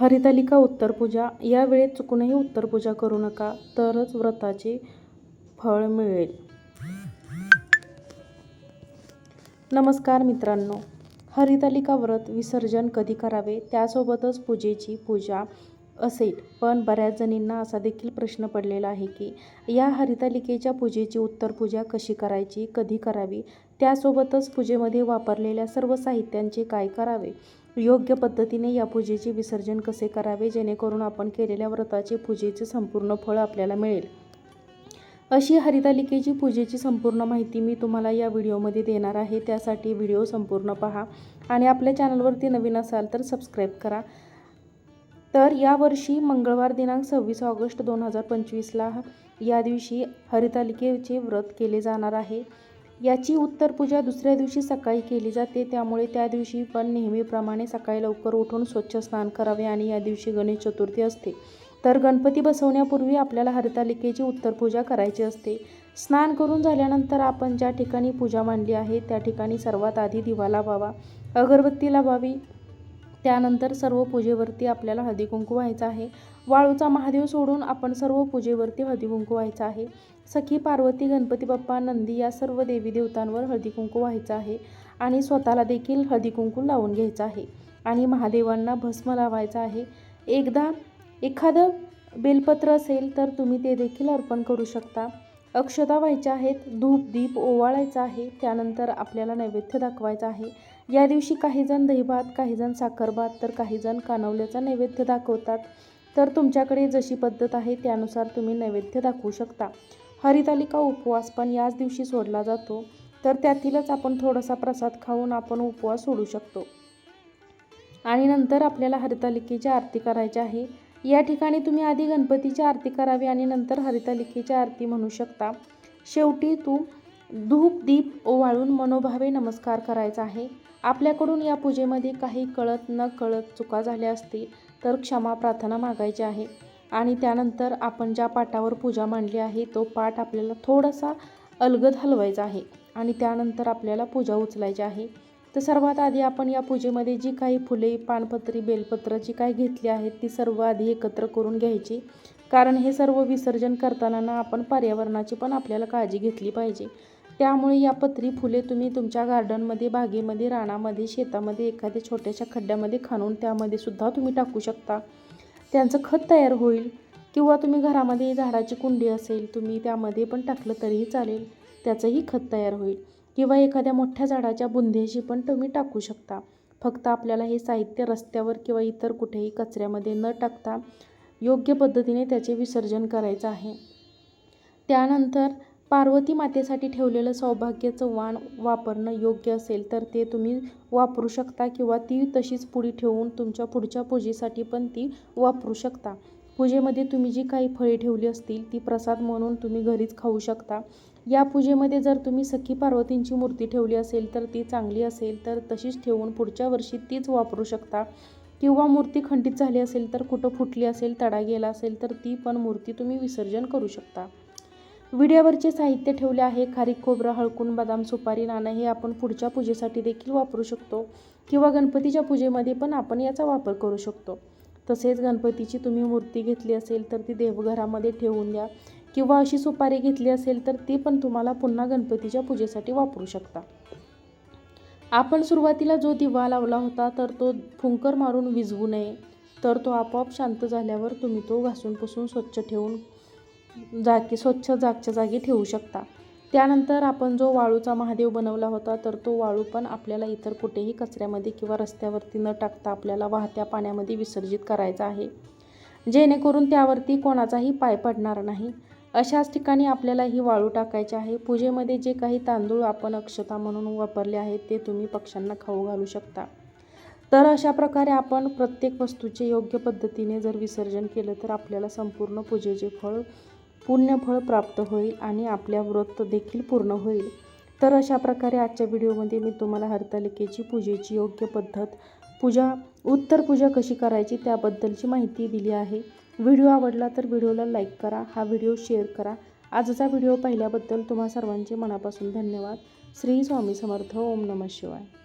हरितालिका उत्तरपूजा या वेळेत चुकूनही उत्तरपूजा करू नका तरच व्रताचे फळ मिळेल. नमस्कार मित्रांनो. हरितालिका व्रत विसर्जन कधी करावे? त्यासोबतच पूजेची पूजा. असेल. पण बऱ्याच जणींना असा देखील प्रश्न पडलेला आहे की या हरितालिकेच्या पूजेची उत्तर पूजा कशी करायची कधी करावी? त्यासोबतच पूजेमध्ये वापरलेल्या सर्व साहित्यांचे काय करावे? योग्य पद्धतीने या पूजेचे विसर्जन कसे करावे? जेणेकरून आपण केलेल्या व्रताचे पूजेचे संपूर्ण फळ आपल्याला मिळेल. अशी हरितालिकेची पूजेची संपूर्ण माहिती मी तुम्हाला या व्हिडिओमध्ये देणार आहे. त्यासाठी व्हिडिओ संपूर्ण पहा आणि आपल्या चॅनलवरती नवीन असाल तर सबस्क्राईब करा. तर यावर्षी मंगळवार दिनांक सव्वीस ऑगस्ट दोन हजार पंचवीसला या दिवशी हरितालिकेचे व्रत केले जाणार आहे. याची उत्तर पूजा दुसऱ्या दिवशी सकाळी केली जाते. त्यामुळे त्या दिवशी पण नेहमीप्रमाणे सकाळी लवकर उठून स्वच्छ स्नान करावे आणि या दिवशी गणेश चतुर्थी असते. तर गणपती बसवण्यापूर्वी आपल्याला हरितालिकेची उत्तर पूजा करायची असते. स्नान करून झाल्यानंतर आपण ज्या ठिकाणी पूजा मांडली आहे त्या ठिकाणी सर्वात आधी दिवा लावावा अगरबत्ती लावावी त्यानंतर सर्व पूजेवरती आपल्याला हळदीकुंकू व्हायचं आहे. वाळूचा महादेव सोडून आपण सर्व पूजेवरती हळदीकुंकू व्हायचं आहे. सखी पार्वती गणपती बाप्पा नंदी या सर्व देवी देवतांवर हळदीकुंकू व्हायचं आहे आणि स्वतःला देखील हळदीकुंकू लावून घ्यायचं आहे आणि महादेवांना भस्म लावायचं आहे. एकदा एखादं बेलपत्र असेल तर तुम्ही ते देखील अर्पण करू शकता. अक्षता व्हायच्या आहेत धूप दीप ओवाळायचा आहे त्यानंतर आपल्याला नैवेद्य दाखवायचा आहे. या दिवशी काहीजण दहीभात काहीजण साखरभात तर काहीजण कानवल्याचा नैवेद्य दाखवतात. तर तुमच्याकडे जशी पद्धत आहे त्यानुसार तुम्ही नैवेद्य दाखवू शकता. हरितालिका उपवास पण याच दिवशी सोडला जातो. तर त्यातीलच आपण थोडासा प्रसाद खाऊन आपण उपवास सोडू शकतो. आणि नंतर आपल्याला हरितालिकेची आरती करायची आहे. या ठिकाणी तुम्ही आधी गणपतीची आरती करावी आणि नंतर हरितालिकेची आरती म्हणू शकता. शेवटी तू धूप दीप ओवाळून मनोभावे नमस्कार करायचा आहे. आपल्याकडून या पूजेमध्ये काही कळत न कळत चुका झाल्या असतील तर क्षमा प्रार्थना मागायची आहे. आणि त्यानंतर आपण ज्या पाटावर पूजा मांडली आहे तो पाठ आपल्याला थोडासा अलगद हलवायचा आहे आणि त्यानंतर आपल्याला पूजा उचलायची आहे. तर सर्वात आधी आपण या पूजेमध्ये जी काही फुले पानपत्री बेलपत्र जी काही घेतली आहेत ती सर्व आधी एकत्र करून घ्यायची. कारण हे सर्व विसर्जन करताना आपण पर्यावरणाची पण आपल्याला काळजी घेतली पाहिजे. त्यामुळे या पत्री फुले तुम्ही तुमच्या गार्डनमध्ये बागेमध्ये रानामध्ये शेतामध्ये एखाद्या छोट्याशा खड्ड्यामध्ये खणून त्यामध्ये सुद्धा तुम्ही टाकू शकता. त्यांचं खत तयार होईल किंवा तुम्ही घरामध्ये झाडाची कुंडी असेल तुम्ही त्यामध्ये पण टाकलं तरीही चालेल त्याचंही खत तयार होईल. किंवा एखाद्या मोठ्या झाडाच्या बुंध्याशी पण तुम्ही टाकू शकता. फक्त आपल्याला हे साहित्य रस्त्यावर किंवा इतर कुठेही कचऱ्यामध्ये न टाकता योग्य पद्धतीने त्याचे विसर्जन करायचं आहे. त्यानंतर पार्वती मातेसाठी ठेवलेलं सौभाग्याचं वाण वापरणं योग्य असेल तर ते तुम्ही वापरू शकता किंवा ती तशीच पुढी ठेवून तुमच्या पुढच्या पूजेसाठी पण ती वापरू शकता. पूजेमध्ये तुम्ही जी काही फळे ठेवली असतील ती प्रसाद म्हणून तुम्ही घरीच खाऊ शकता. या पूजेमध्ये जर तुम्ही सखी पार्वतींची मूर्ती ठेवली असेल तर ती चांगली असेल तर तशीच ठेवून पुढच्या वर्षी तीच वापरू शकता. किंवा मूर्ती खंडित झाली असेल तर कुठं फुटली असेल तडा गेला असेल तर ती पण मूर्ती तुम्ही विसर्जन करू शकता. विड्यावरचे साहित्य ठेवले आहे. खारीक खोबरं हळकून बदाम सुपारी नाणं हे आपण पुढच्या पूजेसाठी देखील वापरू शकतो किंवा गणपतीच्या पूजेमध्ये पण आपण याचा वापर करू शकतो. तसेच गणपतीची तुम्ही मूर्ती घेतली असेल तर ती देवघरामध्ये ठेवून द्या किंवा अशी सुपारी घेतली असेल तर ती पण तुम्हाला पुन्हा गणपतीच्या पूजेसाठी वापरू शकता. आपण सुरुवातीला जो दिवा लावला होता तर तो फुंकर मारून विझवू नये. तर तो आपोआप शांत झाल्यावर तुम्ही तो घासून पुसून स्वच्छ ठेवून जागी स्वच्छ जागच्या जागी ठेवू शकता. त्यानंतर आपण जो वाळूचा महादेव बनवला होता तर तो वाळू पण आपल्याला इतर कुठेही कचऱ्यामध्ये किंवा रस्त्यावरती न टाकता आपल्याला वाहत्या पाण्यामध्ये विसर्जित करायचा आहे. जेणेकरून त्यावरती कोणाचाही पाय पडणार नाही. अशाच ठिकाणी आपल्याला ही वाळू टाकायची आहे. पूजेमध्ये जे काही तांदूळ आपण अक्षता म्हणून वापरले आहेत ते तुम्ही पक्ष्यांना खाऊ घालू शकता. तर अशा प्रकारे आपण प्रत्येक वस्तूचे योग्य पद्धतीने जर विसर्जन केलं तर आपल्याला संपूर्ण पूजेचे फळ पुण्यफळ प्राप्त होईल आणि आपल्या व्रत देखील पूर्ण होईल. तर अशा प्रकारे आजच्या व्हिडिओमध्ये मी तुम्हाला हरतालिकेची पूजेची योग्य पद्धत पूजा उत्तर पूजा कशी करायची त्याबद्दलची माहिती दिली आहे. व्हिडिओ आवडला तर व्हिडिओला लाईक करा हा व्हिडिओ शेअर करा. आजचा व्हिडिओ पाहिल्याबद्दल तुम्हा सर्वांचे मनापासून धन्यवाद. श्री स्वामी समर्थ. ओम नमः शिवाय.